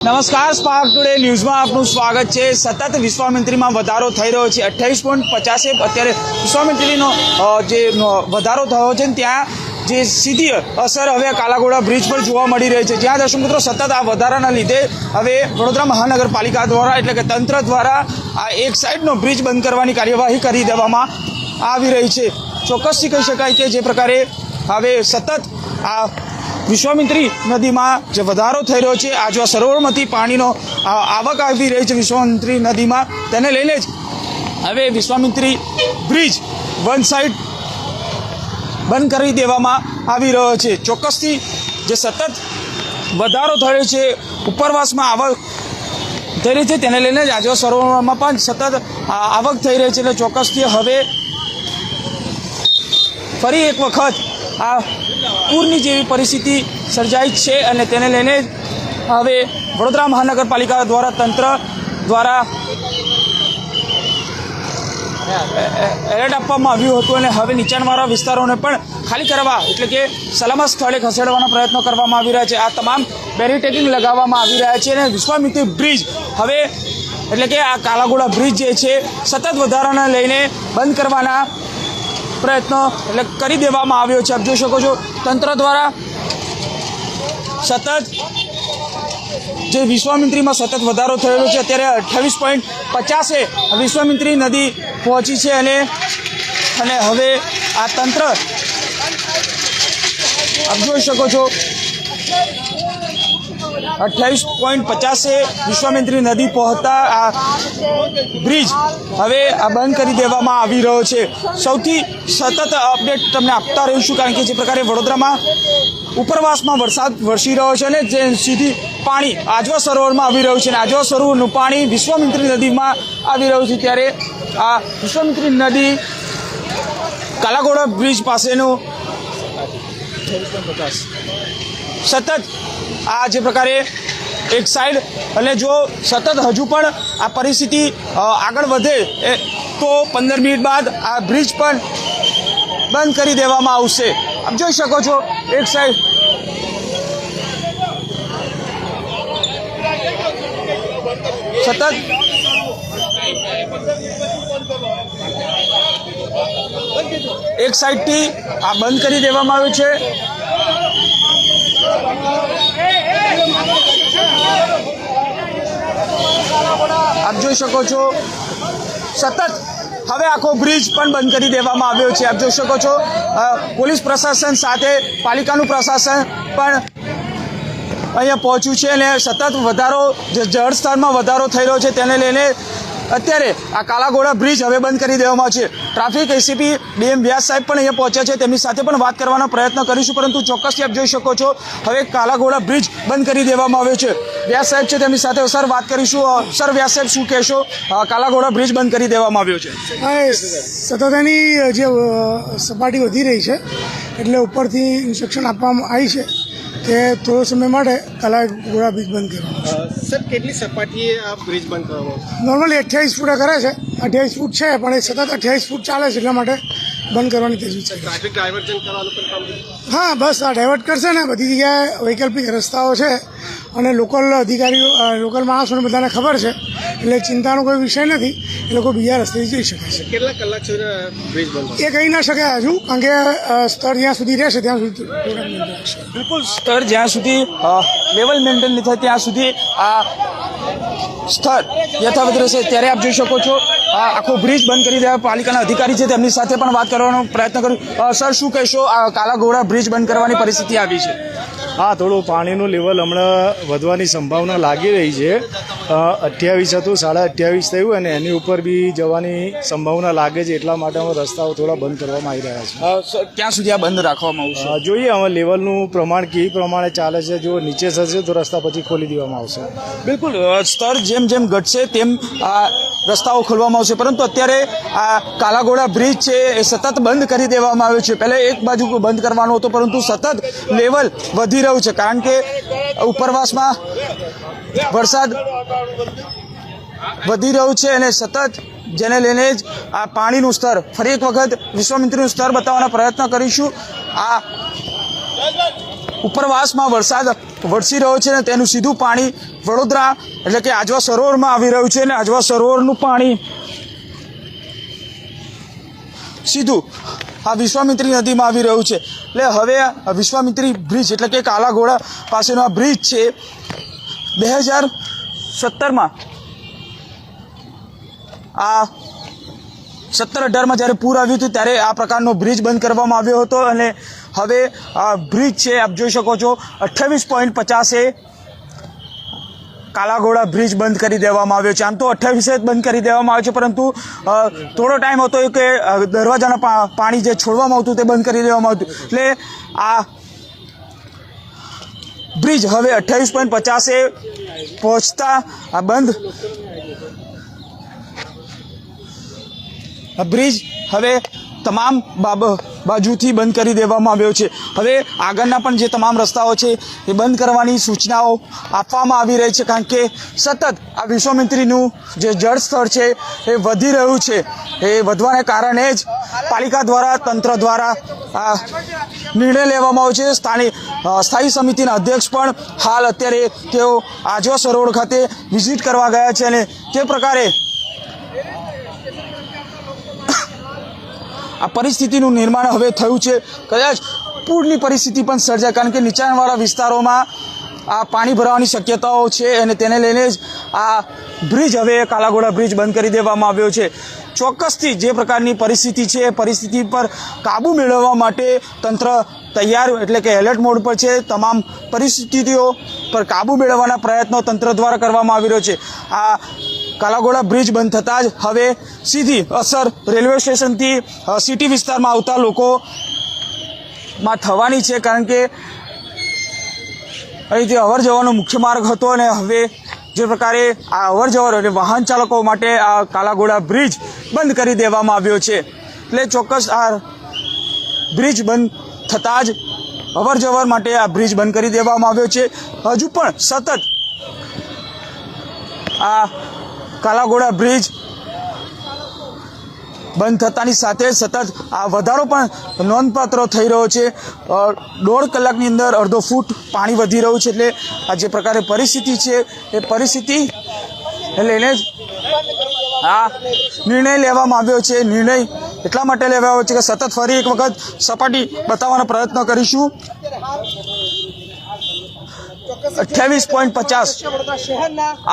નમસ્કાર spark today ન્યૂઝમાં આપનું સ્વાગત છે. સતત વિશ્વામિત્રીમાં વધારો થઈ રહ્યો છે. અઠ્યાવીસ પોઈન્ટ પચાસે અત્યારે વિશ્વામિત્રીનો જે વધારો થયો છે ત્યાં જે સીધી અસર હવે કાલાઘોડા બ્રિજ પર જોવા મળી રહી છે. જ્યાં દર્શક મિત્રો સતત આ વધારાના લીધે હવે વડોદરા મહાનગરપાલિકા દ્વારા, એટલે કે તંત્ર દ્વારા આ એક સાઈડનો બ્રિજ બંધ કરવાની કાર્યવાહી કરી દેવામાં આવી રહી છે. ચોક્કસથી કહી શકાય કે જે પ્રકારે હવે સતત આ વિશ્વામિત્રી નદીમાં જે વધારો થઈ રહ્યો છે આજવા સરોવરમાંથી પાણીનો આવક આવી રહી છે વિશ્વામિત્રી નદીમાં, તેને લઈને જ હવે વિશ્વામિત્રી બ્રિજ વન સાઈડ બંધ કરી દેવામાં આવી રહ્યો છે. ચોક્કસથી જે સતત વધારો થયો છે, ઉપરવાસમાં આવક થઈ રહી છે, તેને લઈને જ આજવા સરોવરમાં પણ સતત આવક થઈ રહી છે, એટલે ચોક્કસથી હવે ફરી એક વખત આ પૂરની જેવી પરિસ્થિતિ સર્જાઈ છે અને તેને લઈને હવે વડોદરા મહાનગરપાલિકા દ્વારા તંત્ર દ્વારા એલર્ટ આપવામાં આવ્યું હતું અને હવે નીચાણવાળા વિસ્તારોને પણ ખાલી કરવા એટલે કે સલામત સ્થળે ખસેડવાનો પ્રયત્નો કરવામાં આવી રહ્યા છે. આ તમામ બેરીટેકિંગ લગાવવામાં આવી રહ્યા છે અને વિશ્વામિત્રી બ્રિજ હવે એટલે કે આ કાલાગોડા બ્રિજ જે છે, સતત વધારાને લઈને બંધ કરવાના પ્રયત્નો એટલે કરી દેવામાં આવ્યો છે. આપ જોઈ શકો છો, તંત્ર દ્વારા સતત જે વિશ્વામિત્રીમાં સતત વધારો થયેલો છે, અત્યારે અઠ્યાવીસ પોઈન્ટ પચાસે વિશ્વામિત્રી નદી પહોંચી છે અને અને હવે આ તંત્ર આપ જોઈ શકો છો અઠ્યાવીસ પોઈન્ટ પચાસે વિશ્વામિત્રી નદી પહોંચતા આ બ્રિજ હવે આ બંધ કરી દેવામાં આવી રહ્યો છે. સૌથી સતત અપડેટ તમને આપતા રહીશું કારણ કે જે પ્રકારે વડોદરામાં ઉપરવાસમાં વરસાદ વરસી રહ્યો છે અને જે સીધી પાણી આજવા સરોવરમાં આવી રહ્યું છે અને આજવા સરોવરનું પાણી વિશ્વામિત્રી નદીમાં આવી રહ્યું છે ત્યારે આ વિશ્વામિત્રી નદી કાલાઘોડા બ્રિજ પાસેનું સતત આ જે પ્રકારે એક સાઈડ અને જો સતત હજુ પણ આ પરિસ્થિતિ આગળ વધે તો પંદર મિનિટ બાદ આ બ્રિજ પણ બંધ કરી દેવામાં આવશે. આપ જોઈ શકો છો, એક સાઈડ સતત એક સાઈડથી આ બંધ કરી દેવામાં આવ્યું છે. આપ જોઈ શકો છો, સતત હવે આખો બ્રિજ પણ બંધ કરી દેવામાં આવ્યો છે. આપ જોઈ શકો છો પોલીસ પ્રશાસન સાથે, પાલિકાનું પ્રશાસન પણ અહીંયા પહોંચ્યું છે અને સતત વધારો, જે જળ સ્તરમાં વધારો થઈ રહ્યો છે, તેને લઈને અત્યારે આ કાલાઘોડા બ્રિજ હવે બંધ કરી દેવામાં છે. ટ્રાફિક એસીપી ડીએમ વ્યાસ સાહેબ પણ અહીંયા પહોંચ્યા છે. તેમની સાથે પણ વાત કરવાનો પ્રયત્ન કરીશું, પરંતુ ચોક્કસથી આપ જોઈ શકો છો, હવે કાલાઘોડા બ્રિજ બંધ કરી દેવામાં આવ્યો છે. વ્યાસ સાહેબ છે, તેમની સાથે સર વાત કરીશું. સર વ્યાસ સાહેબ, શું કહેશો? કાલાઘોડા બ્રિજ બંધ કરી દેવામાં આવ્યો છે. હા સતત એની જે સપાટી વધી રહી છે, એટલે ઉપરથી ઇન્સ્ટ્રક્શન આપવામાં આવી છે. કે થોડો સમય માટે કલા ગોળા બ્રિજ બંધ કરવાનો સર કેટલી સપાટીએ આ બ્રિજ બંધ કરવાનો નોર્મલી અઠ્યાવીસ ફૂટ કરે છે. અઠ્યાવીસ ફૂટ છે પણ એ સતત અઠ્યાવીસ ફૂટ ચાલે છે એટલા માટે બંધ કરવાની તજવીજ છે. ટ્રાફિક ડાયવર્ઝન કરવાનું પણ હા બસ આ ડાયવર્ટ કરશે ને બધી જગ્યાએ વૈકલ્પિક રસ્તાઓ છે. અને લોકલ અધિકારીઓ લોકલ માણસોને બધાને ખબર છે. એટલે ચિંતાનો કોઈ વિષય નથી. એ લોકો બીજા રસ્તેથી જઈ શકે છે. કેટલા કલાક સુધી? એ કહી ના શકાય હજુ કારણ કે સ્તર જ્યાં સુધી રહેશે ત્યાં સુધી બિલકુલ સ્તર જ્યાં સુધી લેવલ મેન્ટેન નહીં થાય ત્યાં સુધી આ સ્તર યથાવત રહેશે. ત્યારે આપ જોઈ શકો છો આ આખો બ્રિજ બંધ કરી દેવા પાલિકાના અધિકારી છે. તેમની સાથે પણ વાત કરવાનો પ્રયત્ન કરું. સર શું કહેશો? આ કાલાઘોડા બ્રિજ બંધ કરવાની પરિસ્થિતિ આવી છે. હા થોડું પાણીનું લેવલ હમણાં વધવાની સંભાવના લાગી રહી છે. અઠ્યાવીસ હતું સાડા અઠ્યાવીસ થયું અને એની ઉપર બી જવાની સંભાવના લાગે છે. એટલા માટે અમે રસ્તાઓ થોડા બંધ કરવામાં આવી રહ્યા છે. ક્યાં સુધી આ બંધ રાખવામાં આવશે? જોઈએ હવે લેવલનું પ્રમાણ કેવી પ્રમાણે ચાલે છે. જો નીચે થશે તો રસ્તા પછી ખોલી દેવામાં આવશે. બિલકુલ સ્તર સ્તર જેમ જેમ ઘટશે તેમ રસ્તાઓ ખોલવામાં આવશે. પરંતુ અત્યારે આ કાલાઘોડા બ્રિજ છે, એ સતત બંધ કરી દેવામાં આવ્યો છે. પહેલાં એક બાજુ બંધ કરવાનો હતો, પરંતુ સતત લેવલ વધી રહ્યું છે. કારણ કે ઉપરવાસમાં વરસાદ વધી રહ્યું છે અને સતત જેને લઈને જ આ પાણીનું સ્તર, ફરી એક વખત વિશ્વામિત્રીનું સ્તર બતાવવાના પ્રયત્ન કરીશું. આ ઉપરવાસમાં વરસાદ વરસી રહ્યો છે અને તેનું સીધું પાણી વડોદરા એટલે કે આજવા સરોવરમાં આવી રહ્યું છે અને આજવા સરોવરનું પાણી સીધું આ વિશ્વામિત્રી નદીમાં આવી રહ્યું છે. એટલે હવે વિશ્વામિત્રી બ્રિજ એટલે કે કાલાઘોડા પાસેનો આ બ્રિજ છે બે હજાર સત્તરમાં. આ સત્તર અઢારમાં જ્યારે પૂર આવ્યું હતું ત્યારે આ પ્રકારનો બ્રિજ બંધ કરવામાં આવ્યો હતો અને હવે આ બ્રિજ છે, આપ જોઈ શકો છો, અઠ્ઠાવીસ પોઈન્ટ પચાસે કાલાઘોડા બ્રિજ બંધ કરી દેવામાં આવ્યો છે. આમ તો અઠ્ઠાવીસે જ બંધ કરી દેવામાં આવ્યો છે, પરંતુ થોડો ટાઈમ હતો કે દરવાજાના પાણી જે છોડવામાં આવતું તે બંધ કરી દેવામાં આવતું. એટલે આ બ્રિજ હવે અઠ્ઠાવીસ પોઈન્ટ પચાસે પહોંચતા, આ બંધ. બ્રિજ હવે તમામ બાબ, બાજુથી બંધ કરી દેવામાં આવ્યો છે. હવે આગળના પણ જે તમામ રસ્તાઓ છે, એ બંધ કરવાની સૂચનાઓ આપવામાં આવી રહી છે, કારણ કે સતત આ વિશ્વામિત્રીનું જે જળ સ્તર છે, એ વધી રહ્યું છે. એ વધવાને કારણે જ પાલિકા દ્વારા, તંત્ર દ્વારા આ નિર્ણય લેવામાં આવ્યો છે. સ્થાનિક સ્થાયી સમિતિના અધ્યક્ષ પણ હાલ અત્યારે તેઓ આજવા સરોવર ખાતે વિઝિટ કરવા ગયા છે અને તે પ્રકારે આ પરિસ્થિતિનું નિર્માણ હવે થયું છે. કદાચ પૂરની પરિસ્થિતિ પણ સર્જાય, કારણ કે નીચાણવાળા વિસ્તારોમાં આ પાણી ભરાવાની શક્યતાઓ છે અને તેને લઈને જ આ બ્રિજ હવે કાલાઘોડા બ્રિજ બંધ કરી દેવામાં આવ્યો છે. ચોક્કસથી જે પ્રકારની પરિસ્થિતિ છે, એ પરિસ્થિતિ પર કાબૂ મેળવવા માટે તંત્ર તૈયાર એટલે કે એલર્ટ મોડ પર છે. તમામ પરિસ્થિતિઓ પર કાબૂ મેળવવાના પ્રયત્નો તંત્ર દ્વારા કરવામાં આવી રહ્યો છે. આ કાલાઘોડા બ્રિજ બંધ થતાં જ હવે સીધી અસર રેલવે સ્ટેશનથી સિટી વિસ્તારમાં આવતા લોકોમાં થવાની છે કારણ કે અહીંથી અવર જવાનો મુખ્ય માર્ગ હતો અને હવે જે પ્રકારે આ અવર જવર અને વાહન ચાલકો માટે આ કાલાઘોડા બ્રિજ બંધ કરી દેવામાં આવ્યો છે. એટલે ચોક્કસ આ બ્રિજ બંધ થતાં જ અવર જવર માટે આ બ્રિજ બંધ કરી દેવામાં આવ્યો છે. હજુ પણ સતત આ કાલાઘોડા બ્રિજ બંધ થતાની સાથે સતત આ વધારો પણ નોંધપાત્ર થઈ રહ્યો છે. દોઢ કલાકની અંદર અડધો ફૂટ પાણી વધી રહ્યું છે એટલે આ જે પ્રકારે પરિસ્થિતિ છે, એ પરિસ્થિતિ લઈને જ આ નિર્ણય લેવામાં આવ્યો છે. નિર્ણય એટલા માટે લેવામાં આવ્યો છે કે સતત ફરી એક વખત સપાટી બતાવવાનો પ્રયત્ન કરીશું. અઠ્યાવીસ પોઈન્ટ પચાસ.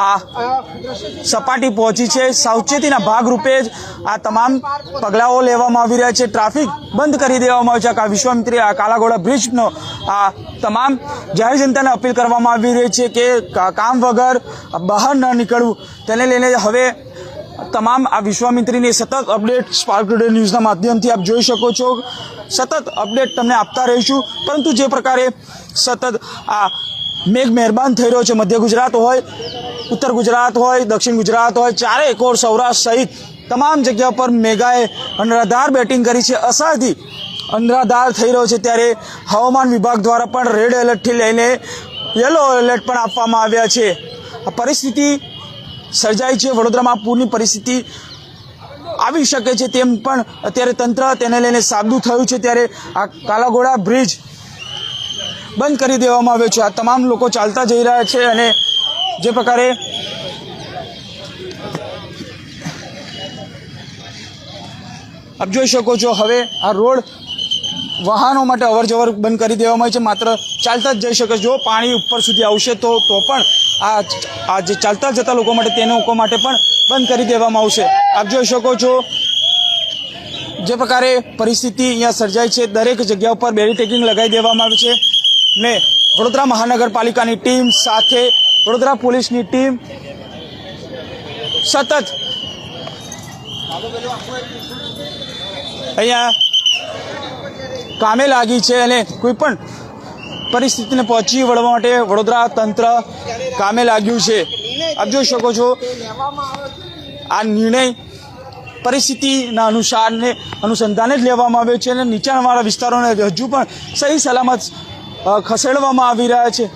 આ સપાટી પહોંચી છે. સાવચેતીના ભાગરૂપે જ આ તમામ પગલાઓ લેવામાં આવી રહ્યા છે. ટ્રાફિક બંધ કરી દેવામાં આવ્યો છે. આ વિશ્વામિત્રી આ કાલાઘોડા બ્રિજનો આ તમામ જાહેર જનતાને અપીલ કરવામાં આવી રહી છે કે કામ વગર બહાર ન નીકળવું. તેને લઈને હવે તમામ આ વિશ્વામિત્રીની સતત અપડેટ સ્પાર્ક ટુડે ન્યૂઝના માધ્યમથી આપ જોઈ શકો છો. સતત અપડેટ તમને આપતા રહીશું. પરંતુ જે પ્રકારે સતત આ મેઘ મહેરબાન થઈ રહ્યો છે. મધ્ય ગુજરાત હોય, ઉત્તર ગુજરાત હોય, દક્ષિણ ગુજરાત હોય, ચારે કોર સૌરાષ્ટ્ર સહિત તમામ જગ્યા પર મેઘાએ અનરાધાર બેટિંગ કરી છે. અસાથી અનરાધાર થઈ રહ્યો છે ત્યારે હવામાન વિભાગ દ્વારા પણ રેડ એલર્ટથી લઈને યલો એલર્ટ પણ આપવામાં આવ્યા છે. આ પરિસ્થિતિ સર્જાઈ છે. વડોદરામાં પૂરની પરિસ્થિતિ આવી શકે છે તેમ પણ અત્યારે તંત્ર તેને લઈને સાબદું થયું છે. ત્યારે આ કાલાઘોડા બ્રિજ બંધ કરી દેવામાં આવ્યો છે. આ તમામ લોકો ચાલતા જઈ રહ્યા છે અને જે પ્રકારે આપ જોઈ શકો છો, હવે આ રોડ વાહનો માટે અવર જવર બંધ કરી દેવામાં આવી છે. માત્ર ચાલતા જ જઈ શકે જો પાણી ઉપર સુધી આવશે તો તો પણ આ આ જે ચાલતા જતા લોકો માટે, તેને લોકો માટે પણ બંધ કરી દેવામાં આવશે. આપ જોઈ શકો છો જે પ્રકારે પરિસ્થિતિ અહીંયા સર્જાય છે. દરેક જગ્યા ઉપર બેરીટેકિંગ લગાવી દેવામાં આવી છે. ને વડોદરા મહાનગરપાલિકાની ટીમ સાથે વડોદરા પોલીસની ટીમ સતત અહીંયા કામે લાગી છે અને કોઈ પણ પરિસ્થિતિને પહોંચી વળવા માટે વડોદરા તંત્ર કામે લાગ્યું છે. આપ જોઈ શકો છો, આ નિર્ણય પરિસ્થિતિના અનુસારને અનુસંધાને જ લેવામાં આવ્યો છે અને નીચાણવાળા વિસ્તારોને હજુ પણ સહી સલામત ખસેડવામાં આવી રહ્યા છે.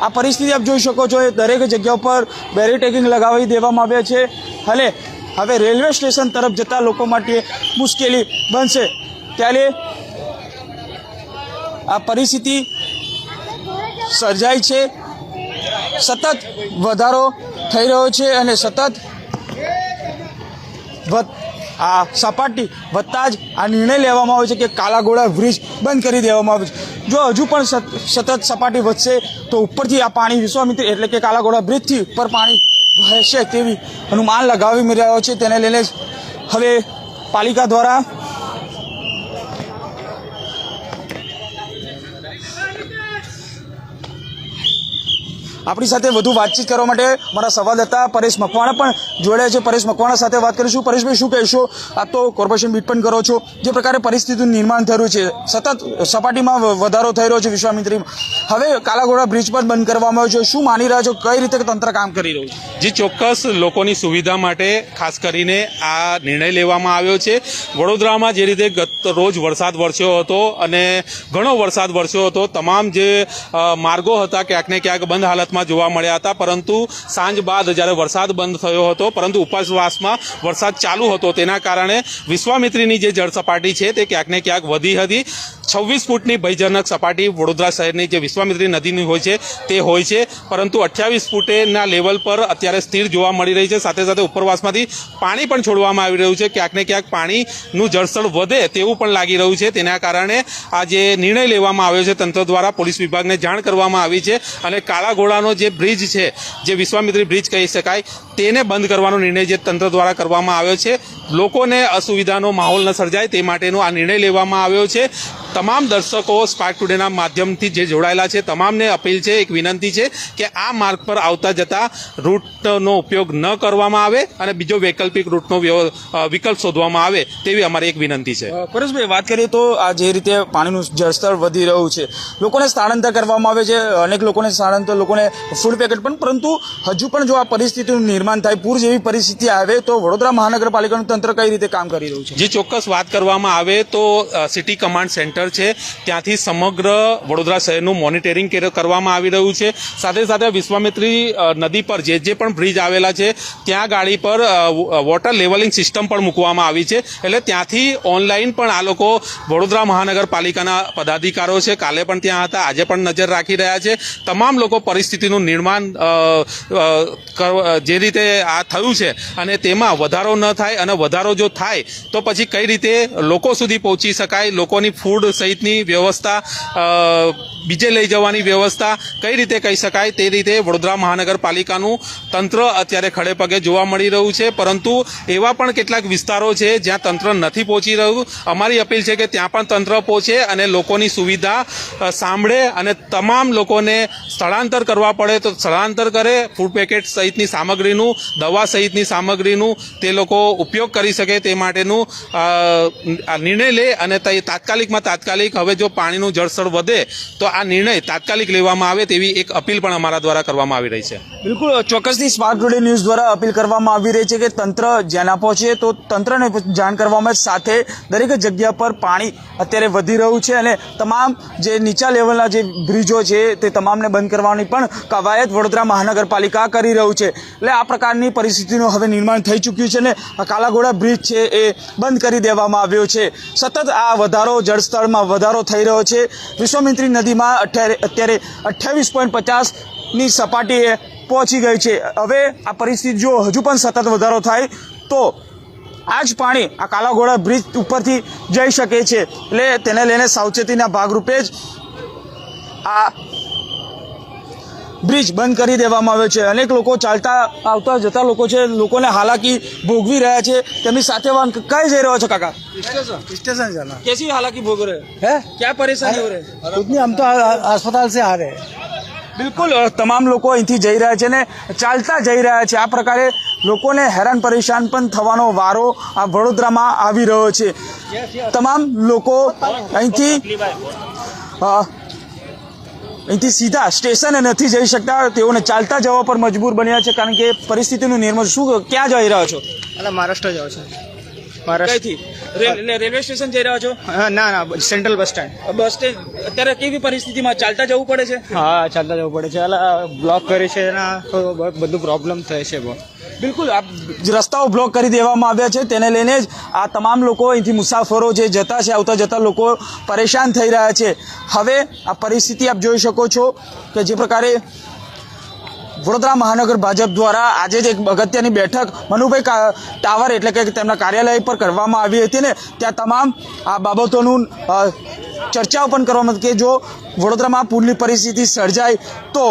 આ પરિસ્થિતિ આપ જોઈ શકો છો, એ દરેક જગ્યા ઉપર બેરીટેકિંગ લગાવી દેવામાં આવ્યા છે. હલે, હવે રેલવે સ્ટેશન તરફ જતા લોકો માટે મુશ્કેલી બનશે. ત્યારે આ પરિસ્થિતિ સર્જાય છે. સતત વધારો થઈ રહ્યો છે અને સતત વધ- આ સપાટી વધતા જ આ નિર્ણય લેવામાં આવે છે કે કાલાઘોડા બ્રિજ બંધ કરી દેવામાં આવે છે. જો હજુ પણ સત- સતત સપાટી વધશે તો ઉપરથી આ પાણી વિશ્વામિત્ર એટલે કે કાલાઘોડા બ્રિજથી ઉપર પાણી વહેશે તેવી અનુમાન લગાવી રહ્યો છે. તેને લઈને હવે પાલિકા દ્વારા આપણી સાથે વધુ વાતચીત કરવા માટે મારા સંવાદદાતા પરેશ મકવાણા પણ જોડાયા છે. પરેશ મકવાણા સાથે વાત કરીશું. પરેશભાઈ, શું કહેશો? આપ તો કોર્પોરેશન બીટ પણ કરો છો. જે પ્રકારે પરિસ્થિતિનું નિર્માણ થયું છે. સતત સપાટીમાં વધારો થઈ રહ્યો છે વિશ્વામિત્રીમાં હવે કાલાઘોડા બ્રિજ પણ બંધ કરવામાં આવ્યો છે. શું માની રહ્યા છો? કઈ રીતે તંત્ર કામ કરી રહ્યું છે? જે ચોક્કસ લોકોની સુવિધા માટે ખાસ કરીને આ નિર્ણય લેવામાં આવ્યો છે. વડોદરામાં જે રીતે ગત રોજ વરસાદ વરસ્યો હતો અને ઘણો વરસાદ વરસ્યો હતો, તમામ જે માર્ગો હતા, ક્યાંક ને ક્યાંક બંધ હાલતમાં જોવા મળ્યા હતા. પરંતુ સાંજ બાદ જ્યારે વરસાદ બંધ થયો હતો, પરંતુ ઉપરવાસમાં વરસાદ ચાલુ હતો. તેના કારણે વિશ્વામિત્રીની જે જળ સપાટી છે, તે ક્યાંક ને ક્યાંક વધી હતી. છવ્વીસ ફૂટની ભયજનક સપાટી વડોદરા શહેરની જે વિશ્વામિત્રી નદીની હોય છે, તે હોય છે. પરંતુ અઠ્યાવીસ ફૂટેના લેવલ પર અત્યારે સ્થિર જોવા મળી રહી છે. સાથે સાથે ઉપરવાસમાંથી પાણી પણ છોડવામાં આવી રહ્યું છે. ક્યાંક ને ક્યાંક પાણીનું જળસ્તર વધે તેવું પણ લાગી રહ્યું છે. તેના કારણે આ જે નિર્ણય લેવામાં આવ્યો છે તંત્ર દ્વારા પોલીસ વિભાગને જાણ કરવામાં આવી છે અને કાળા ઘોડાનો જે બ્રિજ છે, જે વિશ્વામિત્રી બ્રિજ કહી શકાય, તેને બંધ કરવાનો નિર્ણય જે તંત્ર દ્વારા કરવામાં આવ્યો છે. લોકોને અસુવિધાનો માહોલ ન સર્જાય તે માટેનો આ નિર્ણય લેવામાં આવ્યો છે. તમામ દર્શકો સ્પાર્ક ટુડેના માધ્યમથી જે જોડાયેલા છે તમામને અપીલ છે એક વિનંતી છે કે આ માર્ગ પર આવતા જતા રૂટનો ઉપયોગ ન કરવામાં આવે અને બીજો વૈકલ્પિક રૂટનો વિકલ્પ શોધવામાં આવે તેવી અમારી એક વિનંતી છે. પરેશભાઈ વાત કરીએ તો આ જે રીતે પાણીનું જળસ્તર વધી રહ્યું છે લોકોને સ્થળાંતર કરવામાં આવે છે અનેક લોકોને સ્થળાંતર લોકોને ફૂડ પેકેટ પણ પરંતુ હજુ પણ જો આ પરિસ્થિતિનું નિર્માણ થાય પૂર જેવી પરિસ્થિતિ આવે તો વડોદરા મહાનગરપાલિકાનું તંત્ર કઈ રીતે કામ કરી રહ્યું છે? જે ચોક્કસ વાત કરવામાં આવે તો સિટી કમાન્ડ સેન્ટર છે. ત્યાંથી સમગ્ર વડોદરા શહેરનું મોનિટરિંગ કેર- કરવામાં આવી રહ્યું છે. સાથે સાથે વિશ્વામિત્રી નદી પર જે જે પણ બ્રિજ આવેલા છે, ત્યાં ગાડી પર વોટર લેવલિંગ સિસ્ટમ પણ મૂકવામાં આવી છે. એટલે ત્યાંથી ઓનલાઈન પણ આ લોકો વડોદરા મહાનગરપાલિકાના પદાધિકારો છે. કાલે પણ ત્યાં હતા, આજે પણ નજર રાખી રહ્યા છે. તમામ લોકો પરિસ્થિતિનું નિર્માણ જે રીતે આ થયું છે અને તેમાં વધારો ન થાય અને વધારો જો થાય, તો પછી કઈ રીતે લોકો સુધી પહોંચી શકાય? લોકોની ફૂડ સહિતની વ્યવસ્થા બીજે લઈ જવાની વ્યવસ્થા કઈ રીતે કહી શકાય તે રીતે વડોદરા મહાનગરપાલિકાનું તંત્ર અત્યારે ખડે પગે જોવા મળી રહ્યું છે. પરંતુ એવા પણ કેટલાક વિસ્તારો છે જ્યાં તંત્ર નથી પહોંચી રહ્યું. અમારી અપીલ છે કે ત્યાં પણ તંત્ર પહોંચે અને લોકોની સુવિધા સાંભળે અને તમામ લોકોને સ્થળાંતર કરવા પડે તો સ્થળાંતર કરે. ફૂડ પેકેટ સહિતની સામગ્રીનું, દવા સહિતની સામગ્રીનું તે લોકો ઉપયોગ કરી શકે તે માટેનું નિર્ણય લે અને તાત્કાલિકમાં તાત્કાલિક હવે જો પાણીનું જળસ્તર વધે તો આ નિર્ણય તાત્કાલિક લેવામાં આવે તેવી એક અપીલ પણ અમારા દ્વારા કરવામાં આવી રહી છે. બિલકુલ, ચોક્કસથી સ્માર્ટ ટુડે ન્યૂઝ દ્વારા અપીલ કરવામાં આવી રહી છે કે તંત્ર જ્યાં ના પહોંચે તો તંત્રને જાણ કરવામાં સાથે દરેક જગ્યા પર પાણી અત્યારે વધી રહ્યું છે અને તમામ જે નીચા લેવલના જે બ્રિજો છે તે તમામને બંધ કરવાની પણ કવાયત વડોદરા મહાનગરપાલિકા કરી રહ્યું છે. એટલે આ પ્રકારની પરિસ્થિતિનું હવે નિર્માણ થઈ ચૂક્યું છે અને કાલાઘોડા બ્રિજ છે એ બંધ કરી દેવામાં આવ્યો છે. સતત આ વધારો જળસ્તરમાં વધારો થઈ રહ્યો છે. વિશ્વામિત્રી નદીમાં અત્યારે અઠ્યાવીસ પોઈન્ટ પચાસની સપાટીએ પહોંચી ગઈ છે. હવે આ પરિસ્થિતિ જો હજુ પણ સતત વધારો થાય, તો આ જ પાણી આ કાલાઘોડા બ્રિજ ઉપરથી જઈ શકે છે. એટલે તેને લઈને સાવચેતીના ભાગરૂપે જ આ બ્રિજ બંધ કરી દેવામાં આવ્યો છે અનેક લોકો ચાલતા આવતા જતા લોકો છે લોકોને હાલાકી ભોગવી રહ્યા છે તેમની સાથે વાત કઈ જઈ રહ્યો છો કાકા स्टेशन जाना कैसी हालाकी भोग रहे हो है क्या परेशानी हो रही है उतनी हम तो अस्पताल से आ रहे हैं બિલકુલ અ, તમામ લોકો અહીંથી જઈ રહ્યા છે ને ચાલતા જઈ રહ્યા છે આ પ્રકારે લોકોને હેરાન પરેશાન પણ થવાનો વારો આ વડોદરામાં આવી રહ્યો છે તમામ લોકો અહીંથી અ, અહીંથી સીધા સ્ટેશને નથી જઈ શકતા. તેઓને ચાલતા જવા પર મજબૂર બન્યા છે કારણ કે પરિસ્થિતિનું નિર્માણ શું ક્યાં જઈ રહ્યા છો? એટલે મહારાષ્ટ્ર જાવ છે. રેલ- એટલે રેલવે સ્ટેશન જઈ રહ્યા છો? ના ના central bus stand bus stand અત્યારે કેવી પરિસ્થિતિમાં? ચાલતા જવું પડે છે? હા ચાલતા જવું પડે છે. અલા બ્લોક કરે છે એના તો બધું પ્રોબ્લેમ થાય છે બહુ. બિલકુલ આ રસ્તાઓ બ્લોક કરી દેવામાં આવ્યા છે. તેને લઈને જ આ તમામ લોકો અહીંથી મુસાફરો જે જતા છે આવતા જતા લોકો પરેશાન થઈ રહ્યા છે. હવે આ પરિસ્થિતિ આપ જોઈ શકો છો કે જે પ્રકારે વડોદરા મહાનગર ભાજપ દ્વારા આજે જ એક અગત્યની બેઠક મનુભાઈ ટાવર એટલે કે તેમના કાર્યાલય પર કરવામાં આવી હતી ને ત્યાં તમામ આ બાબતોનું ચર્ચાઓ પણ કરવામાં કે જો વડોદરામાં પૂરની પરિસ્થિતિ સર્જાય તો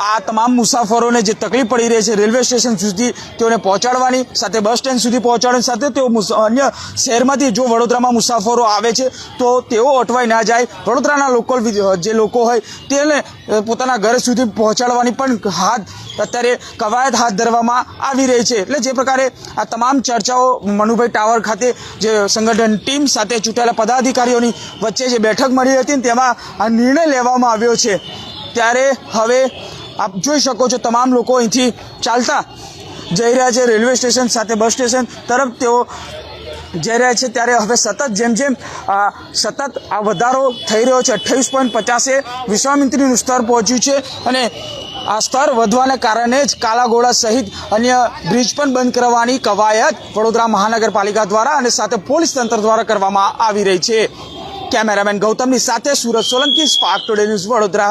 આ તમામ મુસાફરોને જે તકલીફ પડી રહી છે રેલવે સ્ટેશન સુધી તેઓને પહોંચાડવાની, સાથે બસ સ્ટેન્ડ સુધી પહોંચાડવાની, સાથે તેઓ અન્ય શહેરમાંથી જો વડોદરામાં મુસાફરો આવે છે, તો તેઓ અટવાઈ ના જાય. વડોદરાના લોકલ જે લોકો હોય, તેને પોતાના ઘર સુધી પહોંચાડવાની પણ હાથ, અત્યારે કવાયત હાથ ધરવામાં આવી રહી છે. એટલે જે પ્રકારે આ તમામ ચર્ચાઓ મનુભાઈ ટાવર ખાતે જે સંગઠન ટીમ સાથે ચૂંટાયેલા પદાધિકારીઓની વચ્ચે જે બેઠક મળી હતી તેમાં આ નિર્ણય લેવામાં આવ્યો છે. ત્યારે હવે આપ જોઈ શકો છો તમામ લોકો અહીંથી ચાલતા જઈ રહ્યા છે રેલવે સ્ટેશન સાથે બસ સ્ટેશન તરફ. તેઓ જઈ રહ્યા છે ત્યારે હવે સતત જેમ જેમ સતત આ વધારો થઈ રહ્યો છે, અઠ્ઠાવીસ પોઈન્ટ પચાસે વિશ્વામિત્રીનું સ્તર પહોંચ્યું છે અને આ સ્તર વધવાને કારણે જ કાલાઘોડા સહિત અન્ય બ્રિજ પણ બંધ કરવાની કવાયત વડોદરા મહાનગરપાલિકા દ્વારા અને સાથે પોલીસ તંત્ર દ્વારા કરવામાં આવી રહી છે. કેમેરામેન ગૌતમની સાથે Surat Solanki, spark today news Vadodara.